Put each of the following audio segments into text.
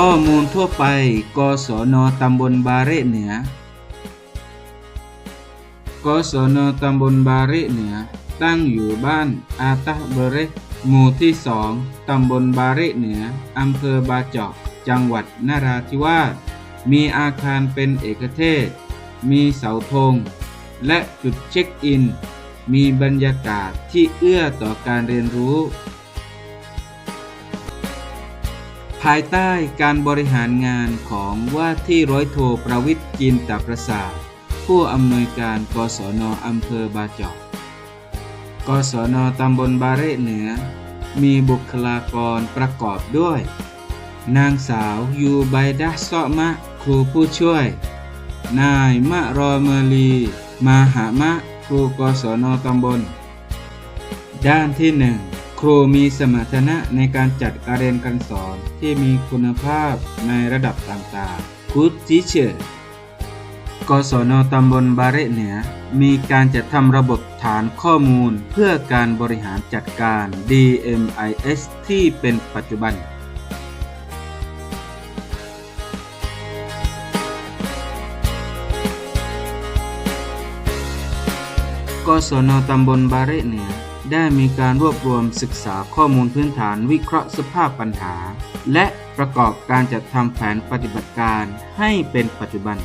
ข้อมูลทั่วไป กศน ตำบลบาเรเหนือ กศน ตำบลบาเรเหนือ ตั้งอยู่บ้านอาตะเบเรหมู่ที่สองตำบลบาเรเหนือ อำเภอบาเจาะ จังหวัดนราธิวาส มีอาคารเป็นเอกเทศ มีเสาธง และจุดเช็คอิน มีบรรยากาศที่เอื้อต่อการเรียนรู้ ภายใต้การบริหารงานของว่าที่ร้อยโทประวิทย์จินตประสาทผู้อำนวยการกศนอำเภอบาเจาะกศนตำบลบาเระเหนือ มีบุคลากรประกอบด้วย นางสาวยูไบดะเซาะมะครูผู้ช่วย นายมะรอเมลีมาหามะครูกศนตำบล ด้านที่หนึ่ง ครูมีสมรรถนะในการจัดการเรียนการสอนที่มีคุณภาพในระดับต่างๆ Good Teacher กศนตำบลบาเรเหนือ มีการจัดทำระบบฐานข้อมูลเพื่อการบริหารจัดการ DMIS ที่เป็นปัจจุบันกศนตำบลบาเรเหนือ ได้มีการรวบรวมศึกษาข้อมูลพื้นฐานวิเคราะห์สภาพปัญหา และประกอบการจัดทำแผนปฏิบัติการให้เป็นปัจจุบัน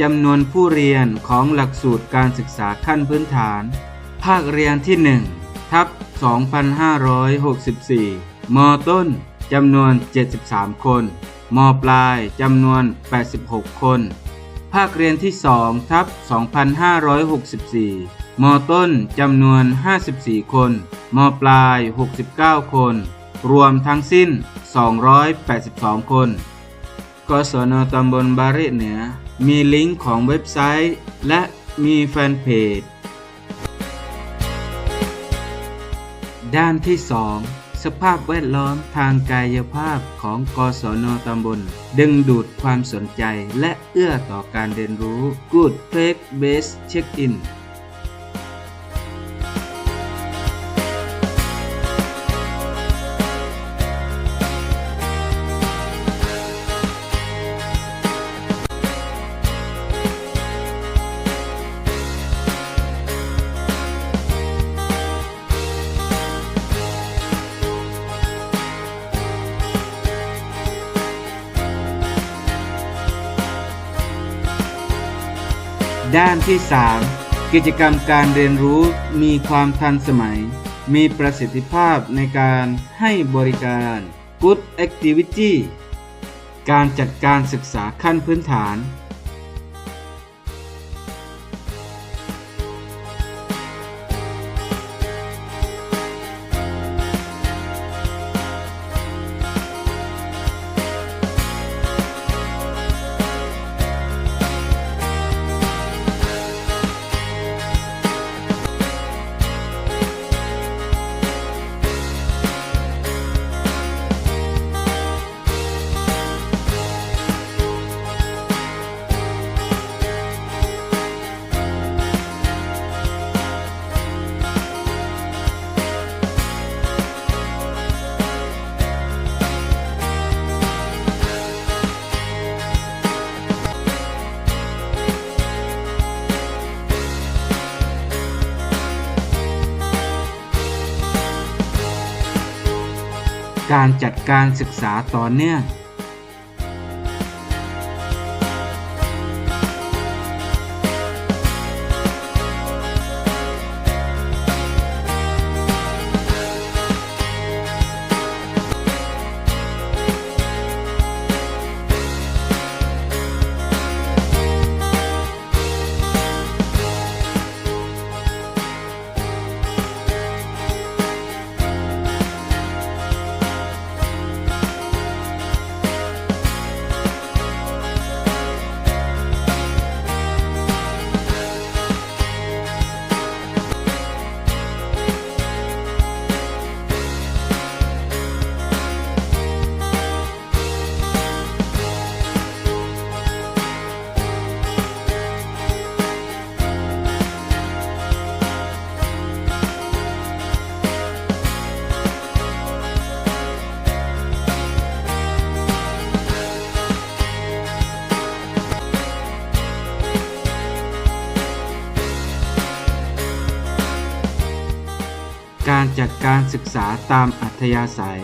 จำนวนผู้เรียนของหลักสูตรการศึกษาขั้นพื้นฐาน ภาคเรียนที่1ทับ2564 มต้นจำนวน 73 คน มปลายจำนวน 86 คน ภาคเรียนที่2ทับ2564 มต้นจำนวน 54 คน มปลาย 69 คน รวมทั้งสิ้น 282 คน กศนตำบลบาระเหนือ มีลิงก์ของเว็บไซต์ และมีแฟนเพจ ด้านที่ 2 สภาพแวดล้อมทางกายภาพของกศนตำบล ดึงดูดความสนใจและเอื้อต่อการเรียนรู้ Good Place Based Check-in ด้านที่ 3 กิจกรรมการเรียนรู้มีความทันสมัย มีประสิทธิภาพในการให้บริการ Good Activity การจัดการศึกษาขั้นพื้นฐาน การจัดการศึกษาต่อเนื่อง การจัดการศึกษาตามอัธยาศัย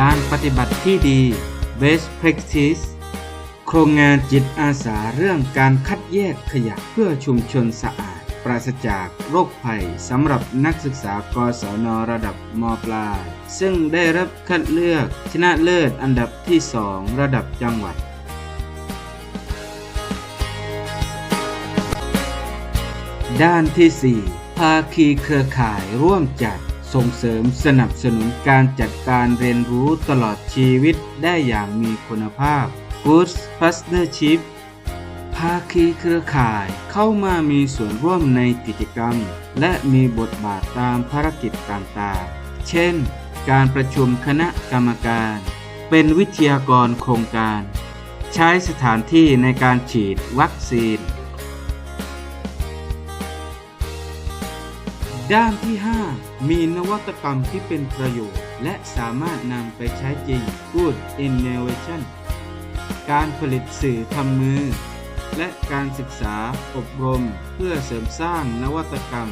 การปฏิบัติที่ดี best practice โครงงานจิตอาสาเรื่องการคัดแยกขยะเพื่อชุมชนสะอาด ปราศจากโรคภัยสำหรับนักศึกษากศนระดับมปลาย ซึ่งได้รับคัดเลือกชนะเลิศอันดับที่ 2 ระดับจังหวัดด้านที่ 4 ภาคีเครือข่ายร่วมจัด ส่งเสริมสนับสนุนการจัดการเรียนรู้ตลอดชีวิตได้อย่างมีคุณภาพ Good Partnership ภาคีเครือข่ายเข้ามามีส่วนร่วมในกิจกรรม และมีบทบาทตามภารกิจต่างๆ เช่น การประชุมคณะกรรมการ เป็นวิทยากรโครงการ ใช้สถานที่ในการฉีดวัคซีน ด้านที่ 5 มีนวัตกรรมที่เป็นประโยชน์ และสามารถนำไปใช้จริง Good Innovation การผลิตสื่อทำมือ และการศึกษาอบรมเพื่อเสริมสร้างนวัตกรรม